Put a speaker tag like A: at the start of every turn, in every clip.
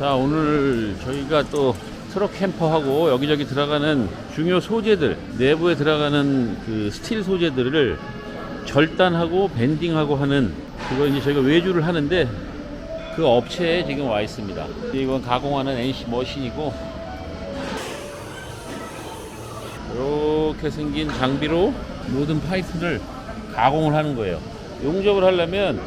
A: 자 오늘 저희가 또 트럭 캠퍼하고 여기저기 들어가는 중요 소재들 내부에 들어가는 그 스틸 소재들을 절단하고 밴딩하고 하는 그거 이제 저희가 외주를 하는데 그 업체에 지금 와 있습니다. 이건 가공하는 NC 머신이고 이렇게 생긴 장비로 모든 파이프를 가공을 하는 거예요. 용접을 하려면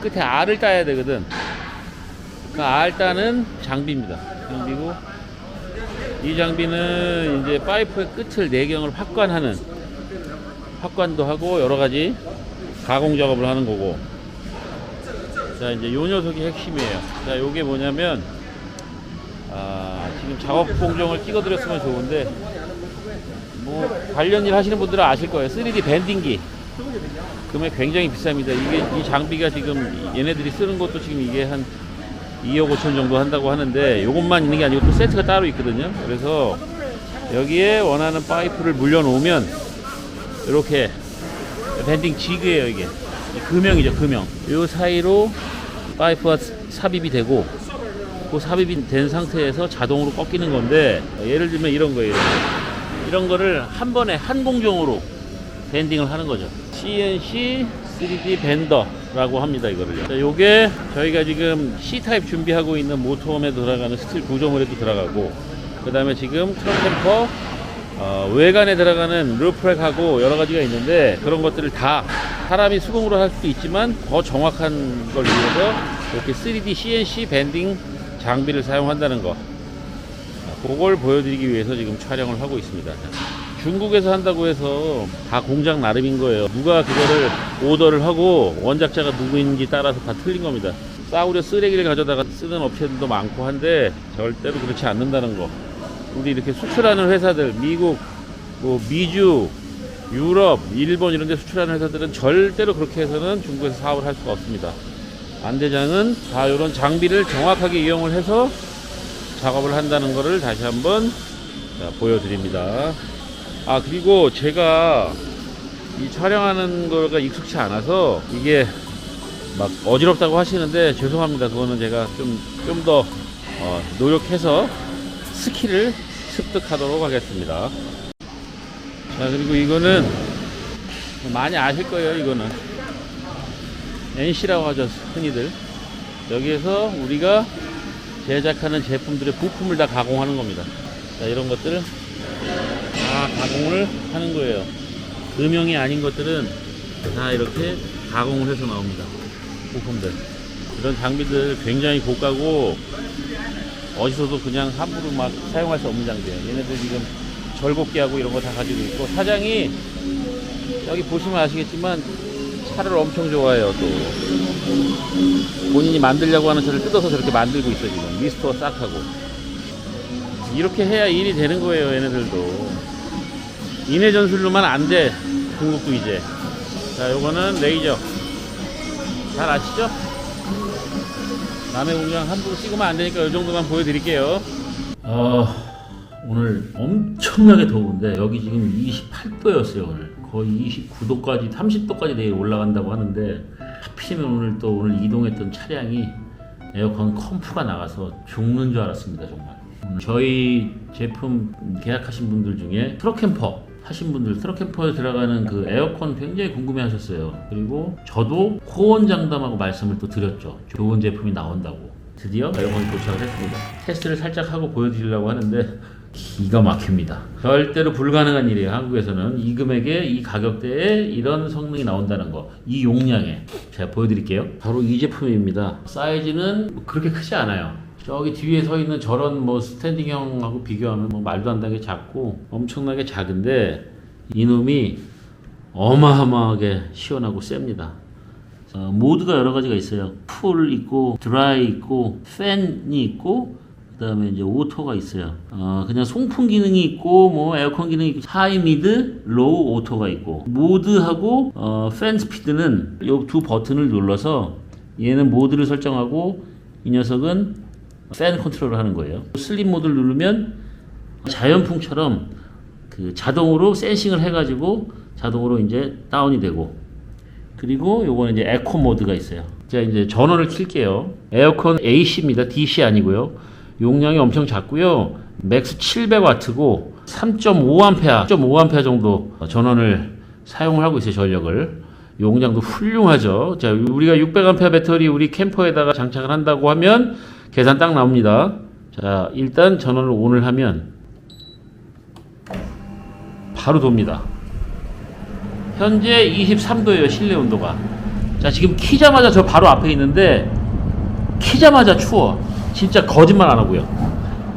A: 끝에 알을 따야 되거든. 그알 따는 장비입니다. 장비고 이 장비는 이제 파이프의 끝을 내경을 확관하는 확관도 하고 여러 가지 가공 작업을 하는 거고. 자 이제 요 녀석이 핵심이에요. 자 요게 뭐냐면 아, 지금 작업 공정을 찍어 드렸으면 좋은데 뭐 관련 일 하시는 분들은 아실 거예요. 3D 밴딩기. 금액 굉장히 비쌉니다. 이게 이 장비가 지금 얘네들이 쓰는 것도 지금 이게 한 2억 5천 정도 한다고 하는데 이것만 있는 게 아니고 또 세트가 따로 있거든요. 그래서 여기에 원하는 파이프를 물려 놓으면 이렇게 밴딩 지그예요 이게 금형이죠 금형. 이 사이로 파이프가 삽입이 되고 그 삽입이 된 상태에서 자동으로 꺾이는 건데 예를 들면 이런 거예요. 이런, 거. 이런 거를 한 번에 한 공정으로 밴딩을 하는 거죠. CNC 3D 밴더 라고 합니다. 이거를요. 자, 요게 저희가 지금 C 타입 준비하고 있는 모터홈에 들어가는 스틸 구조물에도 들어가고 그 다음에 지금 트럭 캠퍼 어, 외관에 들어가는 루프렉하고 여러 가지가 있는데 그런 것들을 다 사람이 수동으로 할 수도 있지만 더 정확한 걸 위해서 이렇게 3D CNC 밴딩 장비를 사용한다는 거 그걸 보여드리기 위해서 지금 촬영을 하고 있습니다. 중국에서 한다고 해서 다 공장 나름인 거예요. 누가 그거를 오더를 하고 원작자가 누구인지 따라서 다 틀린 겁니다. 싸우려 쓰레기를 가져다가 쓰는 업체들도 많고 한데 절대로 그렇지 않는다는 거. 우리 이렇게 수출하는 회사들, 미국, 뭐 미주, 유럽, 일본 이런 데 수출하는 회사들은 절대로 그렇게 해서는 중국에서 사업을 할 수가 없습니다. 안대장은 다 이런 장비를 정확하게 이용을 해서 작업을 한다는 것을 다시 한번 자, 보여드립니다. 아 그리고 제가 이 촬영하는 거가 익숙치 않아서 이게 막 어지럽다고 하시는데 죄송합니다. 그거는 제가 좀 좀더 어, 노력해서 스킬을 습득하도록 하겠습니다. 자 그리고 이거는 많이 아실 거예요. 이거는 NC라고 하죠 흔히들 여기에서 우리가 제작하는 제품들의 부품을 다 가공하는 겁니다. 자 이런 것들을 다 가공을 하는 거예요. 금형이 아닌 것들은 다 이렇게 가공을 해서 나옵니다. 부품들. 이런 장비들 굉장히 고가고 어디서도 그냥 함부로 막 사용할 수 없는 장비예요. 얘네들 지금 절곡기하고 이런 거 다 가지고 있고 사장이 여기 보시면 아시겠지만 차를 엄청 좋아해요. 또 본인이 만들려고 하는 차를 뜯어서 저렇게 만들고 있어 지금 미스터 싹 하고 이렇게 해야 일이 되는 거예요. 얘네들도 인해 전술로만 안 돼. 중국도 이제. 자, 요거는 레이저. 잘 아시죠? 남의 공장 함부로 찍으면 안 되니까 이 정도만 보여드릴게요. 어, 오늘 엄청나게 더운데 여기 지금 28도였어요 오늘. 거의 29도까지 30도까지 내일 올라간다고 하는데 하필이면 오늘 또 오늘 이동했던 차량이 에어컨 컴프가 나가서 죽는 줄 알았습니다 정말. 저희 제품 계약하신 분들 중에 트럭 캠퍼 하신 분들 트럭 캠퍼에 들어가는 그 에어컨 굉장히 궁금해 하셨어요. 그리고 저도 코원 장담하고 말씀을 또 드렸죠. 좋은 제품이 나온다고. 드디어 에어컨이 도착을 했습니다. 테스트를 살짝 하고 보여드리려고 하는데 기가 막힙니다. 절대로 불가능한 일이에요. 한국에서는 이 금액에 이 가격대에 이런 성능이 나온다는 거, 이 용량에 제가 보여드릴게요. 바로 이 제품입니다. 사이즈는 뭐 그렇게 크지 않아요. 저기 뒤에 서 있는 저런 뭐 스탠딩형하고 비교하면 뭐 말도 안 되게 작고 엄청나게 작은데 이놈이 어마어마하게 시원하고 셉니다. 어, 모드가 여러 가지가 있어요. 풀 있고 드라이 있고 팬이 있고 그다음에 이제 오토가 있어요. 어, 그냥 송풍 기능이 있고 뭐 에어컨 기능이 있고 하이 미드 로우 오토가 있고 모드하고 어, 팬 스피드는 이 두 버튼을 눌러서 얘는 모드를 설정하고 이 녀석은 팬 컨트롤을 하는 거예요. 슬립 모드를 누르면 자연풍처럼 그 자동으로 센싱을 해가지고 자동으로 이제 다운이 되고 그리고 요거는 이제 에코 모드가 있어요. 제가 이제 전원을 킬게요. 에어컨 AC입니다. DC 아니고요. 용량이 엄청 작고요. 맥스 700와트고 3.5A, 3.5A 정도 전원을 사용을 하고 있어요. 전력을. 용량도 훌륭하죠. 자, 우리가 600A 배터리 우리 캠퍼에다가 장착을 한다고 하면 계산 딱 나옵니다. 자, 일단 전원을 ON을 하면 바로 돕니다. 현재 23도예요. 실내 온도가. 자, 지금 키자마자 저 바로 앞에 있는데 키자마자 추워. 진짜 거짓말 안 하고요.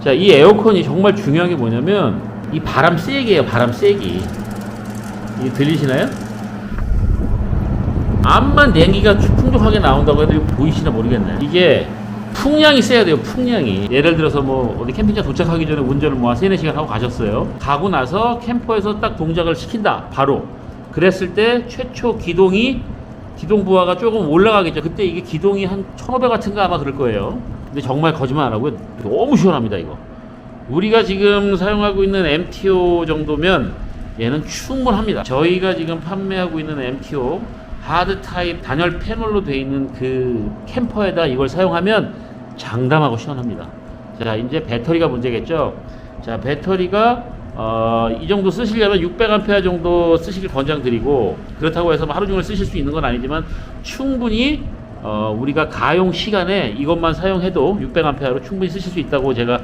A: 자, 이 에어컨이 정말 중요한 게 뭐냐면 이 바람 세기예요. 바람 세기. 이 들리시나요? 암만 냉기가 풍족하게 나온다고 해도 보이시나 모르겠네. 이게 풍량이 세야 돼요, 풍량이. 예를 들어서 뭐 어디 캠핑장 도착하기 전에 운전을 뭐 한 3, 4시간 하고 가셨어요. 가고 나서 캠퍼에서 딱 동작을 시킨다, 바로. 그랬을 때 최초 기동이 기동 부하가 조금 올라가겠죠. 그때 이게 기동이 한 1500 같은가 아마 그럴 거예요. 근데 정말 거짓말 안 하고요. 너무 시원합니다, 이거. 우리가 지금 사용하고 있는 MTO 정도면 얘는 충분합니다. 저희가 지금 판매하고 있는 MTO 하드 타입 단열 패널로 되어 있는 그 캠퍼에다 이걸 사용하면 장담하고 시원합니다. 자, 이제 배터리가 문제겠죠. 자, 배터리가 어, 이 정도 쓰시려면 600A 정도 쓰시길 권장드리고 그렇다고 해서 뭐 하루 종일 쓰실 수 있는 건 아니지만 충분히 어, 우리가 가용 시간에 이것만 사용해도 600A로 충분히 쓰실 수 있다고 제가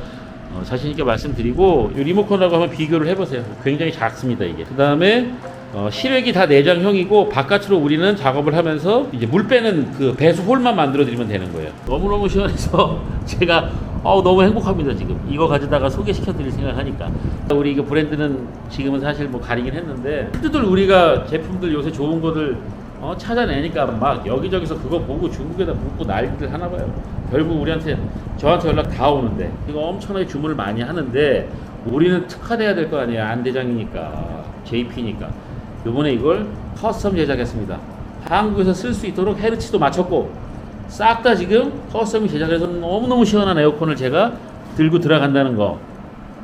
A: 어, 자신 있게 말씀드리고 이 리모컨하고 한번 비교를 해보세요. 굉장히 작습니다 이게. 그 다음에 어, 실외기 다 내장형이고 바깥으로 우리는 작업을 하면서 이제 물 빼는 그 배수 홀만 만들어 드리면 되는 거예요. 너무너무 시원해서 제가 어우, 너무 행복합니다 지금 이거 가져다가 소개시켜 드릴 생각하니까 우리 이거 브랜드는 지금은 사실 뭐 가리긴 했는데 하드들 우리가 제품들 요새 좋은 거들 어, 찾아내니까 막 여기저기서 그거 보고 중국에다 묻고 난리들 하나 봐요. 결국 우리한테 저한테 연락 다 오는데 이거 엄청나게 주문을 많이 하는데 우리는 특화돼야 될 거 아니에요. 안 대장이니까 JP니까 요번에 이걸 커스텀 제작했습니다. 한국에서 쓸 수 있도록 헤르츠도 맞췄고 싹 다 지금 커스텀이 제작해서 너무너무 시원한 에어컨을 제가 들고 들어간다는 거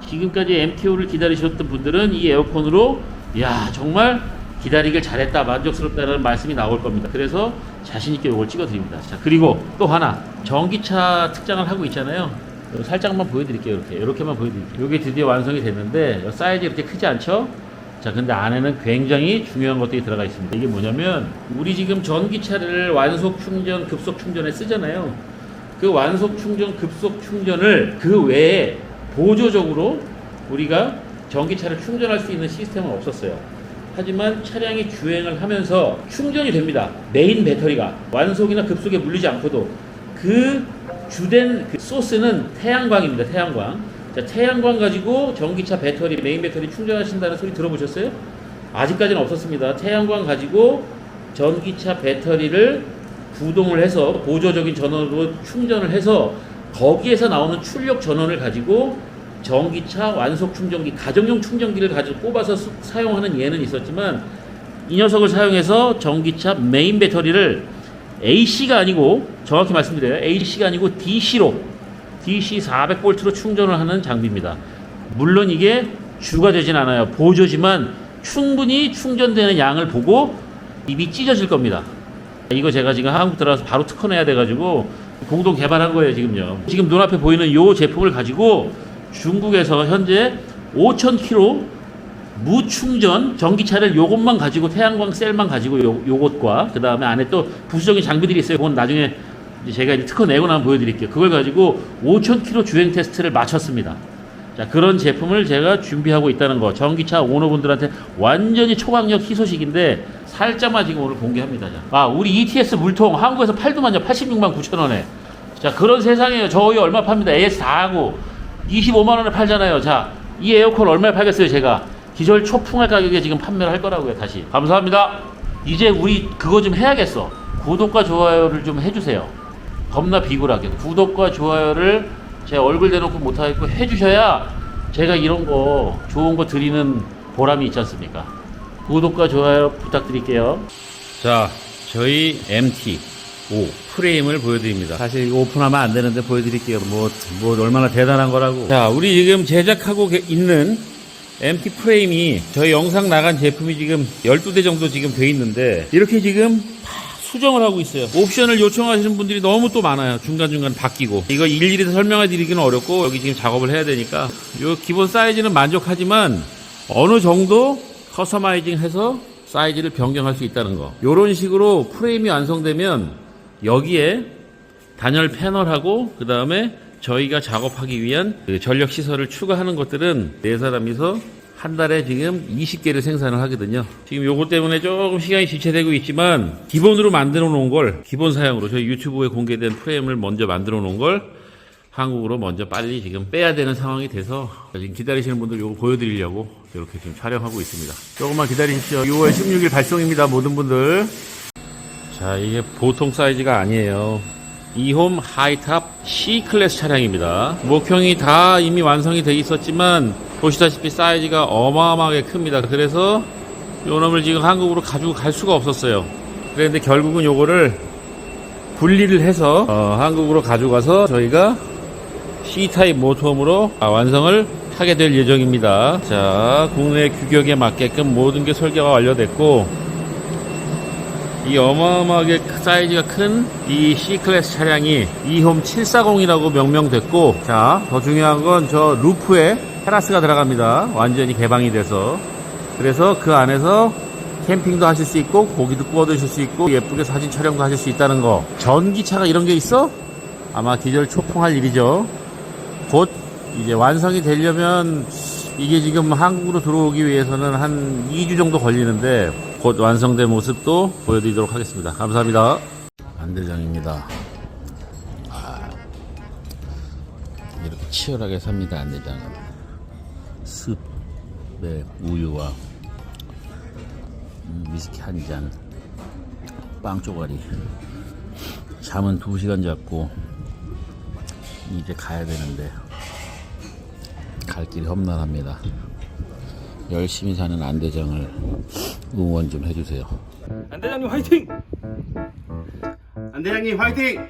A: 지금까지 MTO를 기다리셨던 분들은 이 에어컨으로 야 정말 기다리길 잘했다 만족스럽다는 말씀이 나올 겁니다. 그래서 자신 있게 이걸 찍어드립니다. 자 그리고 또 하나 전기차 특장을 하고 있잖아요. 살짝만 보여드릴게요. 이렇게 이렇게만 보여드릴게요. 이게 드디어 완성이 됐는데 사이즈 이렇게 크지 않죠? 자 근데 안에는 굉장히 중요한 것들이 들어가 있습니다. 이게 뭐냐면 우리 지금 전기차를 완속 충전, 급속 충전에 쓰잖아요. 그 완속 충전, 급속 충전을 그 외에 보조적으로 우리가 전기차를 충전할 수 있는 시스템은 없었어요. 하지만 차량이 주행을 하면서 충전이 됩니다. 메인 배터리가 완속이나 급속에 물리지 않고도 그 주된 그 소스는 태양광입니다. 태양광. 자, 태양광 가지고 전기차 배터리, 메인 배터리 충전하신다는 소리 들어보셨어요? 아직까지는 없었습니다. 태양광 가지고 전기차 배터리를 구동을 해서 보조적인 전원으로 충전을 해서 거기에서 나오는 출력 전원을 가지고 전기차 완속 충전기, 가정용 충전기를 가지고 꼽아서 수- 사용하는 예는 있었지만 이 녀석을 사용해서 전기차 메인 배터리를 AC가 아니고 정확히 말씀드려요. AC가 아니고 DC로 DC 400볼트로 충전을 하는 장비입니다. 물론 이게 주가 되진 않아요. 보조지만 충분히 충전되는 양을 보고 입이 찢어질 겁니다. 이거 제가 지금 한국 들어가서 바로 특허 내야 돼가지고 공동 개발한 거예요 지금요. 지금 눈앞에 보이는 이 제품을 가지고 중국에서 현재 5,000km 무충전 전기차를 요것만 가지고 태양광 셀만 가지고 요, 요것과 그 다음에 안에 또 부수적인 장비들이 있어요. 그건 나중에 이 제 제가 이제 특허 내고 나면 보여드릴게요. 그걸 가지고 5,000km 주행 테스트를 마쳤습니다. 자 그런 제품을 제가 준비하고 있다는 거. 전기차 오너분들한테 완전히 초강력 희소식인데 살짝만 지금 오늘 공개합니다. 자. 아 우리 ETS 물통 한국에서 팔도만요. 86만 9천 원에. 자 그런 세상에요. 저희 얼마 팝니다? AS 다 하고 25만 원에 팔잖아요. 자 이 에어컨 얼마에 팔겠어요 제가? 기절 초풍할 가격에 지금 판매를 할 거라고요 다시. 감사합니다. 이제 우리 그거 좀 해야겠어. 구독과 좋아요를 좀 해주세요 겁나 비굴하게 구독과 좋아요를 제 얼굴 대놓고 못하겠고 해주셔야 제가 이런 거 좋은 거 드리는 보람이 있지 않습니까? 구독과 좋아요 부탁드릴게요. 자, 저희 MT 5 프레임을 보여드립니다. 사실 이거 오픈하면 안 되는데 보여드릴게요. 뭐, 뭐 얼마나 대단한 거라고. 자, 우리 지금 제작하고 게- 있는 MT 프레임이 저희 영상 나간 제품이 지금 12대 정도 지금 돼 있는데 이렇게 지금 수정을 하고 있어요. 옵션을 요청하시는 분들이 너무 또 많아요. 중간중간 바뀌고. 이거 일일이 다 설명해 드리기는 어렵고 여기 지금 작업을 해야 되니까 요 기본 사이즈는 만족하지만 어느 정도 커스터마이징 해서 사이즈를 변경할 수 있다는 거. 요런 식으로 프레임이 완성되면 여기에 단열 패널하고 그 다음에 저희가 작업하기 위한 그 전력 시설을 추가하는 것들은 네 사람이서 한 달에 지금 20개를 생산을 하거든요. 지금 요거 때문에 조금 시간이 지체되고 있지만 기본으로 만들어 놓은 걸 기본 사양으로 저희 유튜브에 공개된 프레임을 먼저 만들어 놓은 걸 한국으로 먼저 빨리 지금 빼야 되는 상황이 돼서 지금 기다리시는 분들 요거 보여드리려고 이렇게 지금 촬영하고 있습니다. 조금만 기다리십시오. 6월 16일 발송입니다. 모든 분들. 자, 이게 보통 사이즈가 아니에요. 이홈 하이탑 C 클래스 차량입니다. 목형이 다 이미 완성이 돼 있었지만 보시다시피 사이즈가 어마어마하게 큽니다. 그래서 요 놈을 지금 한국으로 가지고 갈 수가 없었어요. 그런데 결국은 요거를 분리를 해서 어, 한국으로 가져가서 저희가 C타입 모터홈으로 아, 완성을 하게 될 예정입니다. 자, 국내 규격에 맞게끔 모든 게 설계가 완료됐고 이 어마어마하게 사이즈가 큰 이 C클래스 차량이 이홈 740이라고 명명됐고 자 더 중요한 건 저 루프에 테라스가 들어갑니다 완전히 개방이 돼서 그래서 그 안에서 캠핑도 하실 수 있고 고기도 구워 드실 수 있고 예쁘게 사진 촬영도 하실 수 있다는 거 전기차가 이런 게 있어? 아마 기절 초풍할 일이죠 곧 이제 완성이 되려면 이게 지금 한국으로 들어오기 위해서는 한 2주 정도 걸리는데 곧 완성된 모습도 보여드리도록 하겠습니다. 감사합니다. 안대장입니다. 아, 이렇게 치열하게 삽니다. 안대장은 습에 우유와 음, 위스키 한 잔, 빵 쪼가리. 잠은 2시간 잤고 이제 가야 되는데 갈 길이 험난합니다. 열심히 사는 안대장을 응원 좀 해주세요.
B: 안대장님 화이팅!
C: 안대장님 화이팅!